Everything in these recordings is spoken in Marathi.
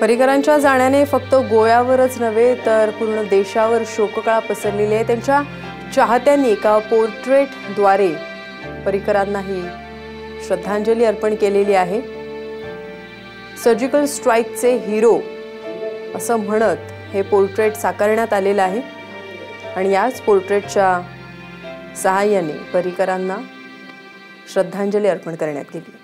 पर्रिकरांच्या जाण्याने फक्त गोव्यावरच नव्हे तर पूर्ण देशावर शोककळा पसरलेली आहे. त्यांच्या चाहत्यांनी एका पोर्ट्रेटद्वारे परिकरांनाही श्रद्धांजली अर्पण केलेली आहे. सर्जिकल स्ट्राईकचे हिरो असं म्हणत हे पोर्ट्रेट साकारण्यात आलेलं आहे आणि याच पोर्ट्रेटच्या सहाय्याने पर्रिकरांना श्रद्धांजली अर्पण करण्यात गेली.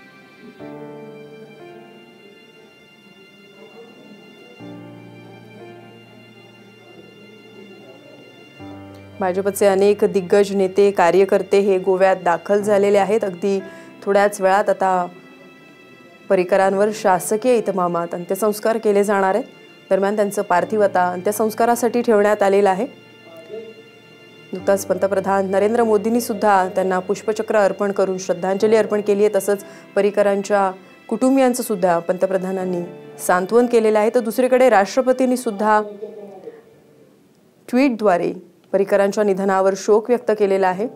भाजपचे अनेक दिग्गज नेते कार्यकर्ते हे गोव्यात दाखल झालेले आहेत. अगदी थोड्याच वेळात आता परिकरांवर शासकीय इतमामात अंत्यसंस्कार केले जाणार आहेत. दरम्यान त्यांचं पार्थिव आता अंत्यसंस्कारासाठी ठेवण्यात आलेलं आहे. नुकताच पंतप्रधान नरेंद्र मोदींनी सुद्धा त्यांना पुष्पचक्र अर्पण करून श्रद्धांजली अर्पण केली आहे. तसंच परिकरांच्या कुटुंबियांचं सुद्धा पंतप्रधानांनी सांत्वन केलेलं आहे. तर दुसरीकडे राष्ट्रपतींनी सुद्धा ट्विटद्वारे परिकरांच्या निधनावर शोक व्यक्त केलेला आहे.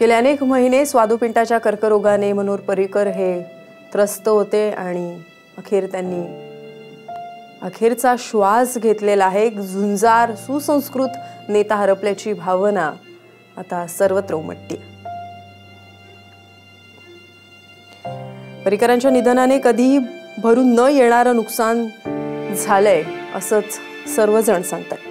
गेले अनेक महिने स्वादुपिंटाच्या कर्करोगाने मनोहर पर्रिकर हे त्रस्त होते आणि अखेर त्यांनी अखेरचा श्वास घेतलेला आहे. एक झुंजार सुसंस्कृत नेता हरपल्याची भावना आता सर्वत्र उमटते. परिकरांच्या निधनाने कधीही भरून न येणारं नुकसान झालंय असंच सर्वजण सांगतात